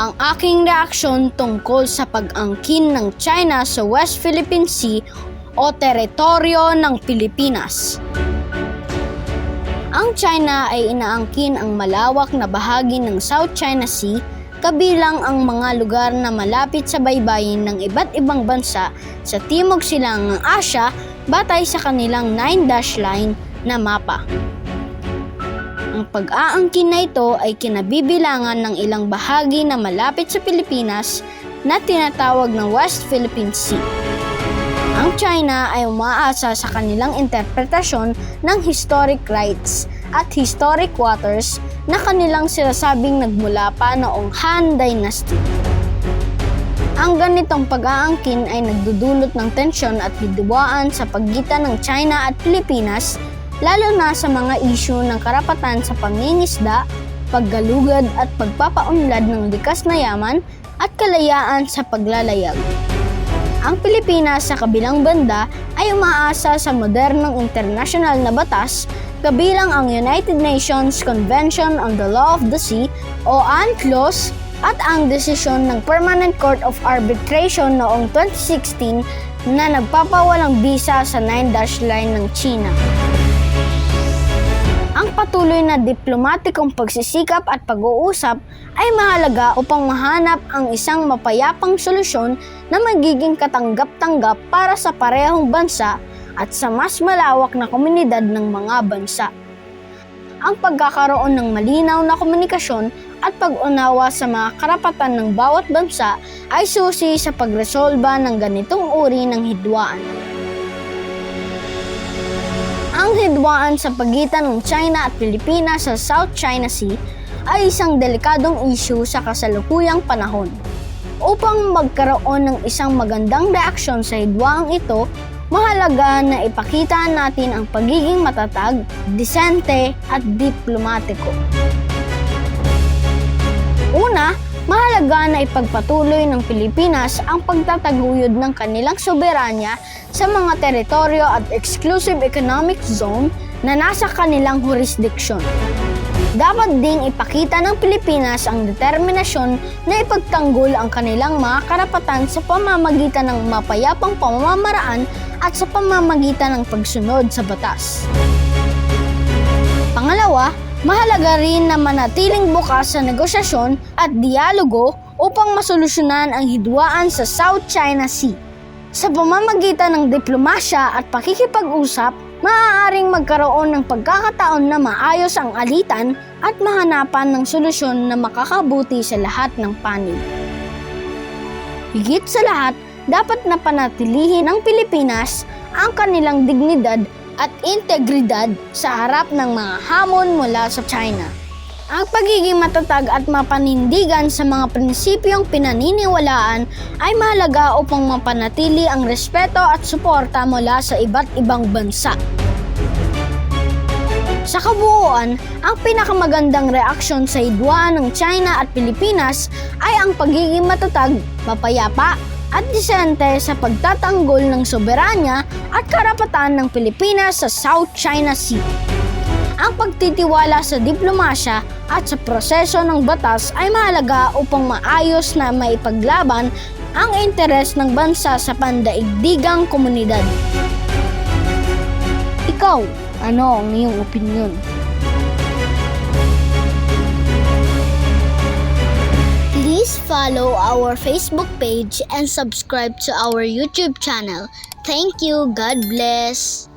ang aking reaksyon tungkol sa pag-angkin ng China sa West Philippine Sea o teritoryo ng Pilipinas. Ang China ay inaangkin ang malawak na bahagi ng South China Sea kabilang ang mga lugar na malapit sa baybayin ng iba't ibang bansa sa Timog Silangang Asya batay sa kanilang 9-dash line na mapa. Ang pag-aangkin na ito ay kinabibilangan ng ilang bahagi na malapit sa Pilipinas na tinatawag na West Philippine Sea. Ang China ay umaasa sa kanilang interpretasyon ng historic rights at historic waters na kanilang sinasabing nagmula pa noong Han Dynasty. Ang ganitong pag-aangkin ay nagdudulot ng tensyon at biduwaan sa pagitan ng China at Pilipinas lalo na sa mga isyu ng karapatan sa pangingisda, paggalugad at pagpapaunlad ng likas na yaman at kalayaan sa paglalayag. Ang Pilipinas sa kabilang banda ay umaasa sa modernong internasyonal na batas kabilang ang United Nations Convention on the Law of the Sea o UNCLOS at ang desisyon ng Permanent Court of Arbitration noong 2016 na nagpapawalang bisa sa 9-dash line ng China. Ang patuloy na diplomatikong pagsisikap at pag-uusap ay mahalaga upang mahanap ang isang mapayapang solusyon na magiging katanggap-tanggap para sa parehong bansa at sa mas malawak na komunidad ng mga bansa. Ang pagkakaroon ng malinaw na komunikasyon at pag-unawa sa mga karapatan ng bawat bansa ay susi sa pagresolba ng ganitong uri ng hidwaan. Ang hidwaan sa pagitan ng China at Pilipinas sa South China Sea ay isang delikadong issue sa kasalukuyang panahon. Upang magkaroon ng isang magandang reaksyon sa hidwaang ito, mahalaga na ipakita natin ang pagiging matatag, disente at diplomatiko. Mahalaga na ipagpatuloy ng Pilipinas ang pagtataguyod ng kanilang soberanya sa mga teritoryo at exclusive economic zone na nasa kanilang jurisdiction. Dapat ding ipakita ng Pilipinas ang determinasyon na ipagtanggol ang kanilang mga karapatan sa pamamagitan ng mapayapang pamamaraan at sa pamamagitan ng pagsunod sa batas. Pangalawa, mahalaga rin na manatiling bukas sa negosasyon at dialogo upang masolusyonan ang hidwaan sa South China Sea. Sa pamamagitan ng diplomasya at pakikipag-usap, maaaring magkaroon ng pagkakataon na maayos ang alitan at mahanapan ng solusyon na makakabuti sa lahat ng panig. Higit sa lahat, dapat na panatilihin ng Pilipinas ang kanilang dignidad at integridad sa harap ng mga hamon mula sa China. Ang pagiging matatag at mapanindigan sa mga prinsipyong pinaniniwalaan ay mahalaga upang mapanatili ang respeto at suporta mula sa iba't ibang bansa. Sa kabuuan, ang pinakamagandang reaksyon sa hidwaan ng China at Pilipinas ay ang pagiging matatag, mapayapa, at disente sa pagtatanggol ng soberanya at karapatan ng Pilipinas sa South China Sea. Ang pagtitiwala sa diplomasya at sa proseso ng batas ay mahalaga upang maayos na maipaglaban ang interes ng bansa sa pandaigdigang komunidad. Ikaw, ano ang iyong opinion? Follow our Facebook page and subscribe to our YouTube channel. Thank you. God bless.